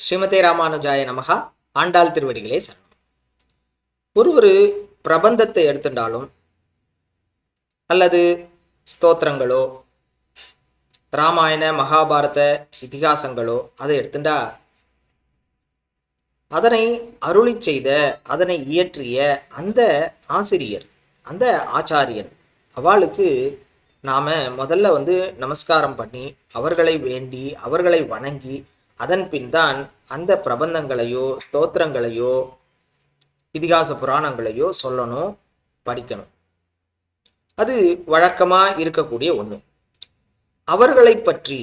ஸ்ரீமதே ராமானுஜாய நமகா ஆண்டாள் திருவடிகளே சரணம். ஒரு ஒரு பிரபந்தத்தை எடுத்துட்டாலும் அல்லது ஸ்தோத்திரங்களோ ராமாயண மகாபாரத இதிகாசங்களோ அதை எடுத்துட்டா அதனை அருளி செய்த அதனை இயற்றிய அந்த ஆசிரியர் அந்த ஆச்சாரியன் அவளுக்கு நாம முதல்ல வந்து நமஸ்காரம் பண்ணி அவர்களை வேண்டி அவர்களை வணங்கி அதன் பின் தான் அந்த பிரபந்தங்களையோ ஸ்தோத்திரங்களையோ இதிகாச புராணங்களையோ சொல்லணும் படிக்கணும். அது வழக்கமா இருக்கக்கூடிய ஒண்ணு. அவர்களை பற்றி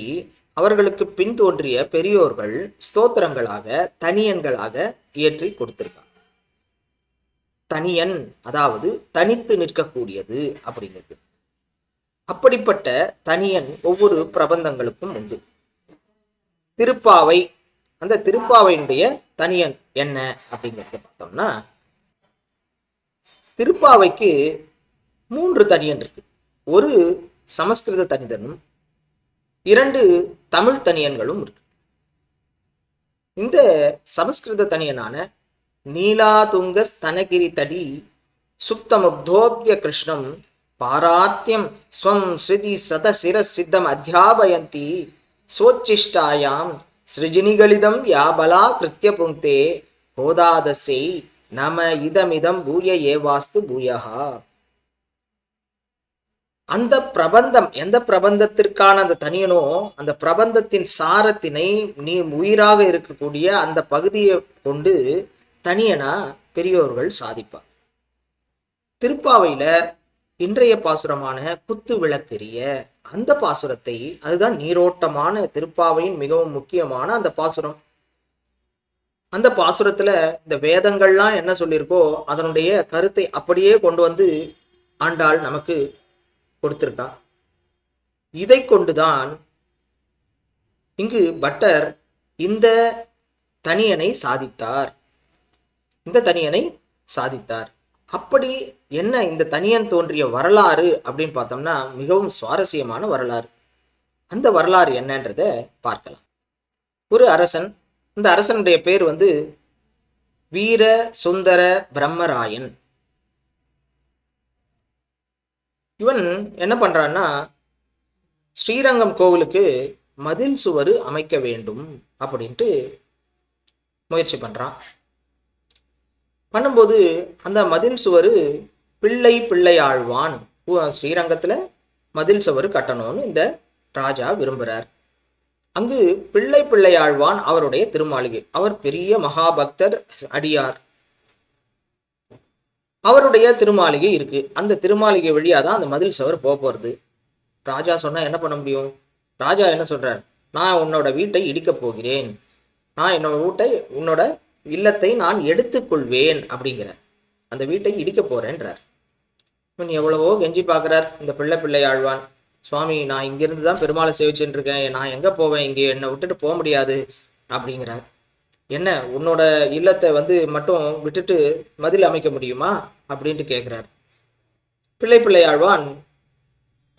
அவர்களுக்கு பின் தோன்றிய பெரியோர்கள் ஸ்தோத்திரங்களாக தனியன்களாக இயற்றி கொடுத்திருக்காங்க. தனியன் அதாவது தனித்து நிற்கக்கூடியது அப்படிங்கிறது. அப்படிப்பட்ட தனியன் ஒவ்வொரு பிரபந்தங்களுக்கும் உண்டு. திருப்பாவை அந்த திருப்பாவையினுடைய தனியன் என்ன அப்படிங்கிறத பார்த்தோம்னா திருப்பாவைக்கு மூன்று தனியன் இருக்கு. ஒரு சமஸ்கிருத தனிதனும் இரண்டு தமிழ் தனியன்களும் இருக்கு. இந்த சமஸ்கிருத தனியனான நீலாதுங்க ஸ்தனகிரி தடி சுப்தமுக்தோப்திய கிருஷ்ணம் பாராத்தியம் ஸ்வம் ஸ்ருதி சத சிர சித்தம் அத்தியாபயந்தி சோச்சிஷ்டாயாம் சிருஜினிகளிதம் யாபலா கிருத்திய புங்கே ஹோதாதசை நம இதமிதம் பூய ஏவாஸ்து பூயகா அந்த பிரபந்தம் எந்த பிரபந்தத்திற்கான அந்த தனியனோ அந்த பிரபந்தத்தின் சாரத்தினை நீ உயிராக இருக்கக்கூடிய அந்த பகுதியை கொண்டு தனியனா பெரியோர்கள் சாதிப்பார். திருப்பாவையில இன்றைய பாசுரமான குத்து விளக்கெரிய அந்த பாசுரத்தை அதுதான் நீரோட்டமான திருப்பாவையின் மிகவும் முக்கியமான அந்த பாசுரம். அந்த பாசுரத்துல இந்த வேதங்கள்லாம் என்ன சொல்லியிருக்கோ அதனுடைய கருத்தை அப்படியே கொண்டு வந்து ஆண்டாள் நமக்கு கொடுத்திருக்கான். இதை கொண்டுதான் இங்கு பட்டர் இந்த தனியனை சாதித்தார். இந்த தனியனை சாதித்தார். அப்படி என்ன இந்த தனியன் தோன்றிய வரலாறு அப்படின்னு பார்த்தோம்னா மிகவும் சுவாரஸ்யமான வரலாறு. அந்த வரலாறு என்னன்றத பார்க்கலாம். ஒரு அரசன் இந்த அரசனுடைய பேர் வந்து வீர சுந்தர பிரம்மராயன். இவன் என்ன பண்றான்னா ஸ்ரீரங்கம் கோவிலுக்கு மதில் சுவர் அமைக்க வேண்டும் அப்படின்ட்டு முயற்சி பண்றான். பண்ணும்போது அந்த மதில் சுவர் பிள்ளை பிள்ளையாழ்வான். ஸ்ரீரங்கத்தில் மதில் சவர் கட்டணும்னு இந்த ராஜா விரும்புகிறார் அங்கு பிள்ளை பிள்ளையாழ்வான் அவருடைய திருமாளிகை. அவர் பெரிய மகாபக்தர் அடியார். அவருடைய திருமாளிகை இருக்கு. அந்த திருமாளிகை வழியா தான் அந்த மதில் சவர் போக போகிறது ராஜா சொன்னால் என்ன பண்ண முடியும்? ராஜா என்ன சொல்கிறார் நான் உன்னோட வீட்டை இடிக்கப் போகிறேன். நான் என்னோட வீட்டை உன்னோட இல்லத்தை நான் எடுத்துக்கொள்வேன் அப்படிங்கிறார். அந்த வீட்டை இடிக்க போறேன்றார். இவன் எவ்வளவோ கெஞ்சி பார்க்குறார். இந்த பிள்ளை பிள்ளை ஆழ்வான். சுவாமி நான் இங்கிருந்து தான் பெருமாளை சேவிச்சுட்டு இருக்கேன் நான் எங்கே போவேன்? இங்கே என்னை விட்டுட்டு போக முடியாது. அப்படிங்கிறார். என்ன உன்னோட இல்லத்தை வந்து மட்டும் விட்டுட்டு மதில் அமைக்க முடியுமா? அப்படின்ட்டு கேட்குறார் பிள்ளை பிள்ளை ஆழ்வான்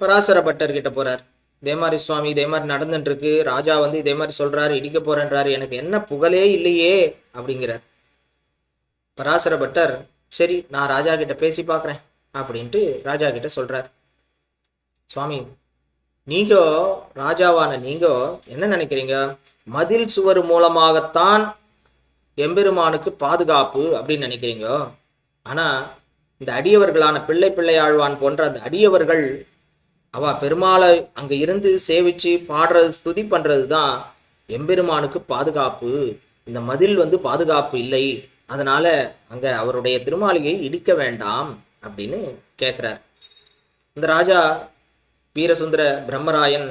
பராசர பட்டர்கிட்ட போறார். இதே மாதிரி சுவாமி இதே மாதிரி நடந்துட்டு இருக்கு ராஜா வந்து இதே மாதிரி சொல்றாரு இடிக்க போறேன்றாரு. எனக்கு என்ன புகழே இல்லையே. அப்படிங்கிறார். பராசர பட்டர் சரி நான் ராஜா கிட்ட பேசி பார்க்குறேன் அப்படின்ட்டு ராஜா கிட்ட சொல்கிறார் சுவாமி நீங்க ராஜாவான நீங்க என்ன நினைக்கிறீங்க? மதில் சுவர் மூலமாகத்தான் எம்பெருமானுக்கு பாதுகாப்பு அப்படின்னு நினைக்கிறீங்க? ஆனால் இந்த அடியவர்களான பிள்ளை பிள்ளையாழ்வான் போன்ற அந்த அடியவர்கள் அவ பெருமாளை அங்கே இருந்து சேவிச்சு பாடுறது ஸ்துதி பண்ணுறது தான் எம்பெருமானுக்கு பாதுகாப்பு. இந்த மதில் வந்து பாதுகாப்பு இல்லை. அதனால் அங்கே அவருடைய திருமாளிகை இடிக்க வேண்டாம் அப்படின்னு கேட்குறார் இந்த ராஜா வீரசுந்தர பிரம்மராயன்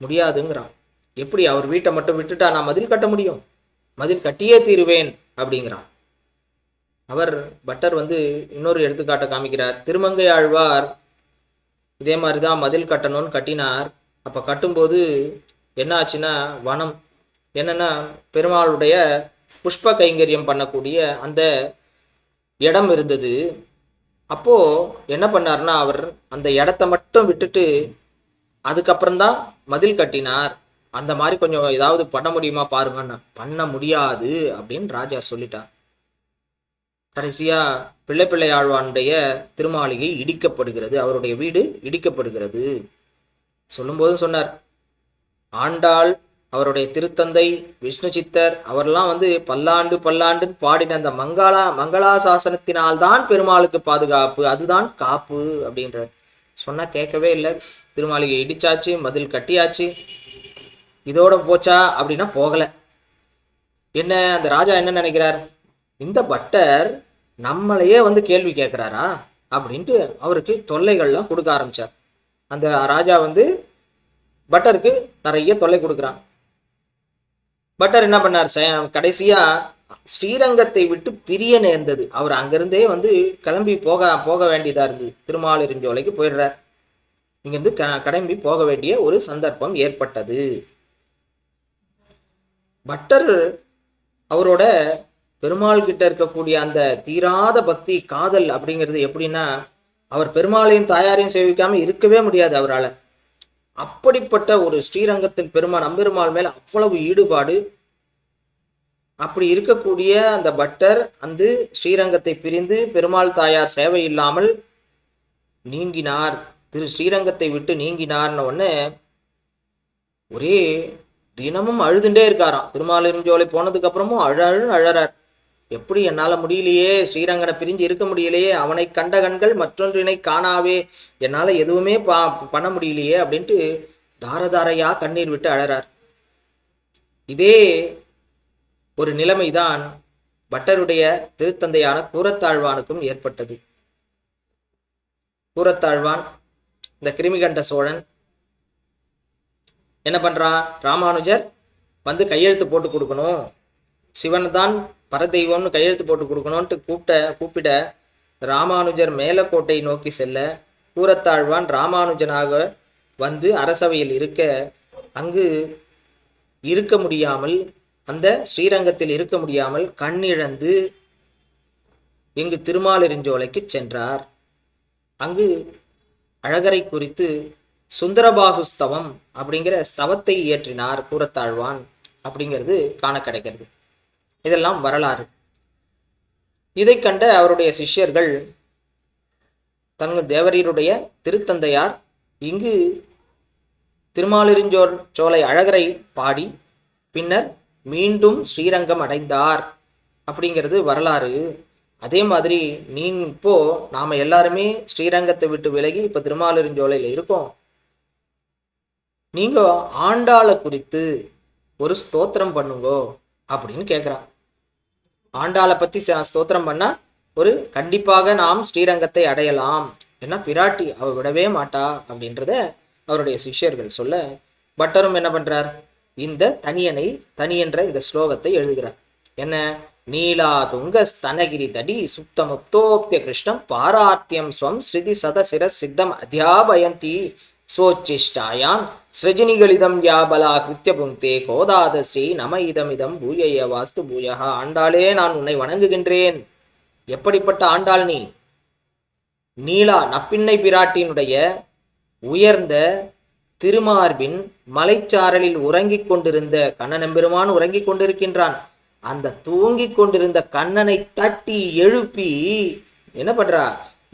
முடியாதுங்கிறான். எப்படி அவர் வீட்டை மட்டும் விட்டுட்டா நான் மதில் கட்ட முடியும்? மதில் கட்டியே தீருவேன் அப்படிங்கிறான். அவர் பட்டர் வந்து இன்னொரு எடுத்துக்காட்டை காமிக்கிறார். திருமங்கை ஆழ்வார் இதே மாதிரி தான் மதில் கட்டணும்னு கட்டினார். அப்போ கட்டும்போது என்ன ஆச்சுன்னா வனம். என்னென்னா பெருமாளுடைய புஷ்ப கைங்கரியம் பண்ணக்கூடிய அந்த இடம் இருந்தது. அப்போ என்ன பண்ணார்னா அவர் அந்த இடத்த மட்டும் விட்டுட்டு அதுக்கப்புறம்தான் மதில் கட்டினார். அந்த மாதிரி கொஞ்சம் ஏதாவது பண்ண முடியுமா பாருங்கன்னு பண்ண முடியாது அப்படின்னு ராஜா சொல்லிட்டான் கடைசியாக பிள்ளை பிள்ளையாழ்வானுடைய திருமாளிகை இடிக்கப்படுகிறது. அவருடைய வீடு இடிக்கப்படுகிறது. சொல்லும்போதும் சொன்னார் ஆண்டாள் அவருடைய திருத்தந்தை விஷ்ணு சித்தர் அவரெல்லாம் வந்து பல்லாண்டு பல்லாண்டுன்னு பாடின அந்த மங்களா மங்களாசாசனத்தினால்தான் பெருமாளுக்கு பாதுகாப்பு. அதுதான் காப்பு அப்படின்ற சொன்னால் கேட்கவே இல்லை. திருமாளிகை இடிச்சாச்சு மதில் கட்டியாச்சு. இதோட போச்சா அப்படின்னா போகலை. என்ன அந்த ராஜா என்ன நினைக்கிறார்? இந்த பட்டர் நம்மளையே வந்து கேள்வி கேட்குறாரா? அப்படின்ட்டு அவருக்கு தொல்லைகள்லாம் கொடுக்க ஆரம்பித்தார் அந்த ராஜா வந்து பட்டருக்கு நிறைய தொல்லை கொடுக்குறான். பட்டர் என்ன பண்ணார் ச- கடைசியாக ஸ்ரீரங்கத்தை விட்டு பிரிய நேர்ந்தது. அவர் அங்கிருந்தே வந்து கிளம்பி போக போக வேண்டியதாக இருந்தது. திருமாலிருஞ்சோலைக்கு போயிடுறார். இங்கிருந்து க கிளம்பி போக வேண்டிய ஒரு சந்தர்ப்பம் ஏற்பட்டது. பட்டர் அவரோட பெருமாள் கிட்ட இருக்கக்கூடிய அந்த தீராத பக்தி காதல் அப்படிங்கிறது எப்படின்னா அவர் பெருமாளையும் தாயாரையும் சேவிக்காமல் இருக்கவே முடியாது அவரால். அப்படிப்பட்ட ஒரு ஸ்ரீரங்கத்தின் பெருமாள் நம்பெருமாள் மேல அவ்வளவு ஈடுபாடு அப்படி இருக்கக்கூடிய அந்த பட்டர் அந்த ஸ்ரீரங்கத்தை பிரிந்து பெருமாள் தாயார் சேவை இல்லாமல் நீங்கினார். திரு ஸ்ரீரங்கத்தை விட்டு நீங்கினார்னு உடனே ஒரே தினமும் அழுதுண்டே இருக்காராம். திருமாலிருஞ்சோலை போனதுக்கு அப்புறமும் அழ அழறார். எப்படி என்னால் முடியலையே? ஸ்ரீரங்கனை பிரிஞ்சு இருக்க முடியலையே? அவனை கண்ட கண்கள் மற்றொன்றினை காணாவே. என்னால் எதுவுமே பா பண்ண முடியலையே? அப்படின்ட்டு தாரதாரையா கண்ணீர் விட்டு அழறார். இதே ஒரு நிலைமைதான் பட்டருடைய திருத்தந்தையான கூரத்தாழ்வானுக்கும் ஏற்பட்டது. கூரத்தாழ்வான் இந்த கிருமிகண்ட சோழன் என்ன பண்றான்? ராமானுஜர் வந்து கையெழுத்து போட்டு கொடுக்கணும். சிவன் தான் பரதெய்வம்னு கையெழுத்து போட்டு கொடுக்கணும்ட்டு கூப்பிட்ட கூப்பிட ராமானுஜர் மேலக்கோட்டை நோக்கி செல்ல கூரத்தாழ்வான் ராமானுஜனாக வந்து அரசவையில் இருக்க அங்கு இருக்க முடியாமல் அந்த ஸ்ரீரங்கத்தில் இருக்க முடியாமல் கண்ணிழந்து இங்கு திருமாலிருஞ்சோலைக்கு சென்றார். அங்கு அழகரை குறித்து சுந்தரபாகு ஸ்தவம் அப்படிங்கிற ஸ்தவத்தை இயற்றினார் கூரத்தாழ்வான் அப்படிங்கிறது காண கிடைக்கிறது. இதெல்லாம் வரலாறு. இதை கண்ட அவருடைய சிஷ்யர்கள் தங்கள் தேவரீருடைய திருத்தந்தையார் இங்கு திருமாலிருஞ்சோர் சோலை அழகரை பாடி பின்னர் மீண்டும் ஸ்ரீரங்கம் அடைந்தார். அப்படிங்கிறது வரலாறு. அதே மாதிரி நீ இப்போ நாம் எல்லாருமே ஸ்ரீரங்கத்தை விட்டு விலகி இப்போ திருமாலிருஞ்சோலையில் இருக்கோம். நீங்கள் ஆண்டாளை குறித்து ஒரு ஸ்தோத்திரம் பண்ணுங்கோ அப்படின்னு கேட்குறான் ஆண்டாளை பத்தி ஸ்தோத்திரம் பண்ணா ஒரு கண்டிப்பாக நாம் ஸ்ரீரங்கத்தை அடையலாம். ஏன்னா பிராட்டி அவ விடவே மாட்டா அப்படின்றத அவருடைய சிஷ்யர்கள் சொல்ல பட்டரும் என்ன பண்றார்? இந்த தனியனை தனியென்ற இந்த ஸ்லோகத்தை எழுதுகிறார். என்ன? நீலா துங்க ஸ்தனகிரி தடி சுத்த முக்தோப்திய கிருஷ்ணம் பாராத்தியம் ஸ்வம் ஸ்ருதி சத சிர சித்தம் அத்தியாபயந்தி. சோச்சிஷ்டாயாம் சிரஜினிகளிதம் யாபலா கிருத்திய புங்கே கோதாதசி நம இதமிதம் பூயைய வாஸ்து பூயகா ஆண்டாளே நான் உன்னை வணங்குகின்றேன். எப்படிப்பட்ட ஆண்டாள் நீ? நீலா நப்பிண்ணை பிராட்டியினுடைய உயர்ந்த திருமார்பின் மலைச்சாரலில் உறங்கிக் கொண்டிருந்த கண்ணனெம்பெருமான் உறங்கிக் கொண்டிருக்கின்றான். அந்த தூங்கிக் கொண்டிருந்த கண்ணனை தட்டி எழுப்பி என்ன பண்றா?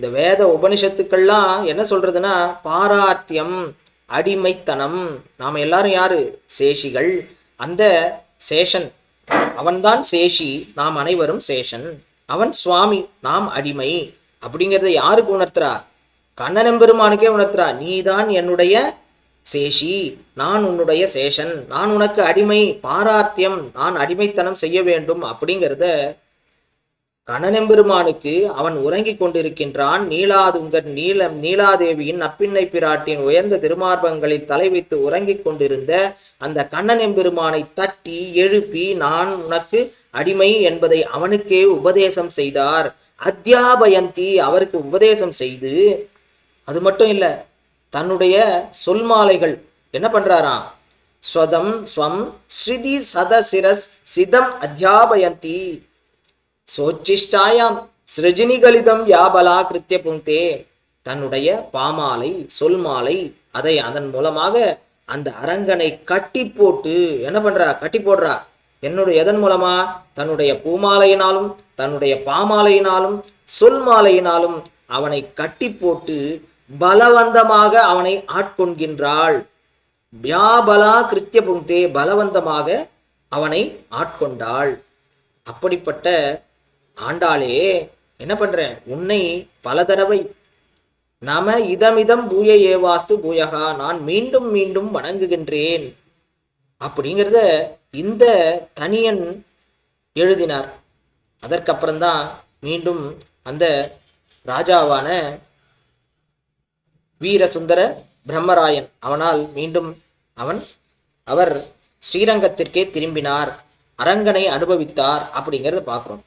இந்த வேத உபனிஷத்துக்கள்லாம் என்ன சொல்றதுன்னா பாராத்தியம் அடிமைத்தனம். நாம் எல்லாரும் யாரு? சேஷிகள். அந்த சேஷன் அவன்தான் சேஷி நாம் அனைவரும் சேஷன். அவன் சுவாமி நாம் அடிமை. அப்படிங்கிறத யாருக்கு உணர்த்துறா? கண்ணனெம்பெருமானுக்கே உணர்த்துறா. நீதான் என்னுடைய சேஷி நான் உன்னுடைய சேஷன். நான் உனக்கு அடிமை பாரார்த்தியம் நான் அடிமைத்தனம் செய்ய வேண்டும் அப்படிங்கிறத கணனெம்பெருமானுக்கு அவன் உறங்கிக் கொண்டிருக்கின்றான். நீலாதுங்கன் நீலம் நீலாதேவியின் நப்பிண்ணை பிராட்டியின் உயர்ந்த திருமார்பங்களில் தலை வைத்து உறங்கிக் கொண்டிருந்த அந்த கண்ணனெம்பெருமானை தட்டி எழுப்பி நான் உனக்கு அடிமை என்பதை அவனுக்கே உபதேசம் செய்தார். அத்தியாபயந்தி அவருக்கு உபதேசம் செய்து அது மட்டும் இல்ல தன்னுடைய சொல்மாலைகள் என்ன பண்றாராம்? ஸ்வதம் ஸ்வம் ஸ்ருதி சதசிரஸ் சிதம் அத்தியாபயந்தி. சோச்சிஷ்டாயாம் சிருஜினிகளிதம் யாபலா கிருத்திய புங்கே தன்னுடைய பாமாலை சொல்மாலை அதை அதன் மூலமாக அந்த அரங்கனை கட்டி போட்டு என்ன பண்றா? கட்டி போடுறா. என்னுடைய எதன் மூலமா? தன்னுடைய பூமாலையினாலும் தன்னுடைய பாமாலையினாலும் சொல் மாலையினாலும் அவனை கட்டி போட்டு பலவந்தமாக அவனை ஆட்கொள்கின்றாள் வியாபலா கிருத்திய புங்கே பலவந்தமாக அவனை ஆட்கொண்டாள். அப்படிப்பட்ட ஆண்டாளே என்ன பண்ணுறேன் உன்னை பல தடவை நம இதமிதம் பூய ஏவாஸ்து பூயகா நான் மீண்டும் மீண்டும் வணங்குகின்றேன். அப்படிங்கிறத இந்த தனியன் எழுதினார். அதற்கப்புறம்தான் மீண்டும் அந்த ராஜாவான வீரசுந்தர பிரம்மராயன் அவனால் மீண்டும் அவன் அவர் ஸ்ரீரங்கத்திற்கே திரும்பினார். அரங்கனை அனுபவித்தார் அப்படிங்கிறத பார்க்குறோம்.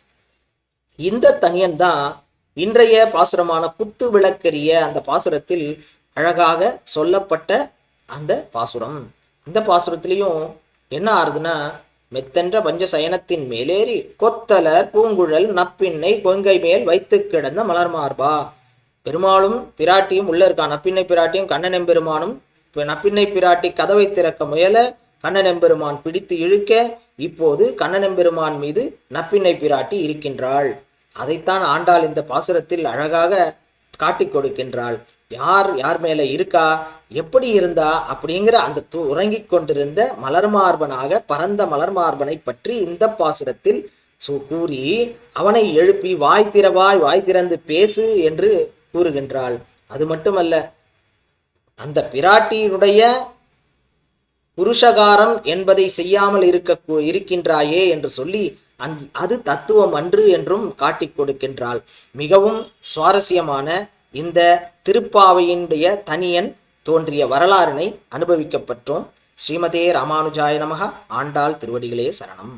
இந்த தனியன் தான் இன்றைய பாசுரமான குத்து விளக்கரிய அந்த பாசுரத்தில் அழகாக சொல்லப்பட்ட அந்த பாசுரம். இந்த பாசுரத்திலையும் என்ன ஆறுதுன்னா மெத்தென்ற பஞ்ச சயனத்தின் மேலேறி கொத்தலர் பூங்குழல் நப்பின்னை கொங்கை மேல் வைத்து கிடந்த மலர் மார்பா. பெருமாளும் பிராட்டியும் உள்ள இருக்கா நப்பின்னை பிராட்டியும் கண்ணன் பெருமானும் இப்ப நப்பின்னை பிராட்டி கதவை திறக்க முயல கண்ணனெம்பெருமான் பிடித்து இழுக்க இப்போது கண்ணனெம்பெருமான் மீது நப்பின்னை பிராட்டி இருக்கின்றாள். அதைத்தான் ஆண்டாள் இந்த பாசுரத்தில் அழகாக காட்டி கொடுக்கின்றாள். யார் யார் மேல இருக்கா எப்படி இருந்தா அப்படிங்கிற அந்த து- உறங்கிக் கொண்டிருந்த மலர்மார்பனாக பரந்த மலர்மார்பனை பற்றி இந்த பாசுரத்தில் சு- கூறி அவனை எழுப்பி வாய் திறவாய் வாய் திறந்து பேசு என்று கூறுகின்றாள். அது மட்டுமல்ல அந்த பிராட்டியினுடைய புருஷகாரம் என்பதை செய்யாமல் இருக்க இருக்கின்றாயே என்று சொல்லி அந் அது தத்துவம் அன்று என்றும் காட்டிக் கொடுக்கின்றாள். மிகவும் சுவாரஸ்யமான இந்த திருப்பாவையினுடைய தனியன் தோன்றிய வரலாறினை அனுபவிக்கப்பட்டோம் ஸ்ரீமதே ராமானுஜாய நமக. ஆண்டாள் திருவடிகளே சரணம்.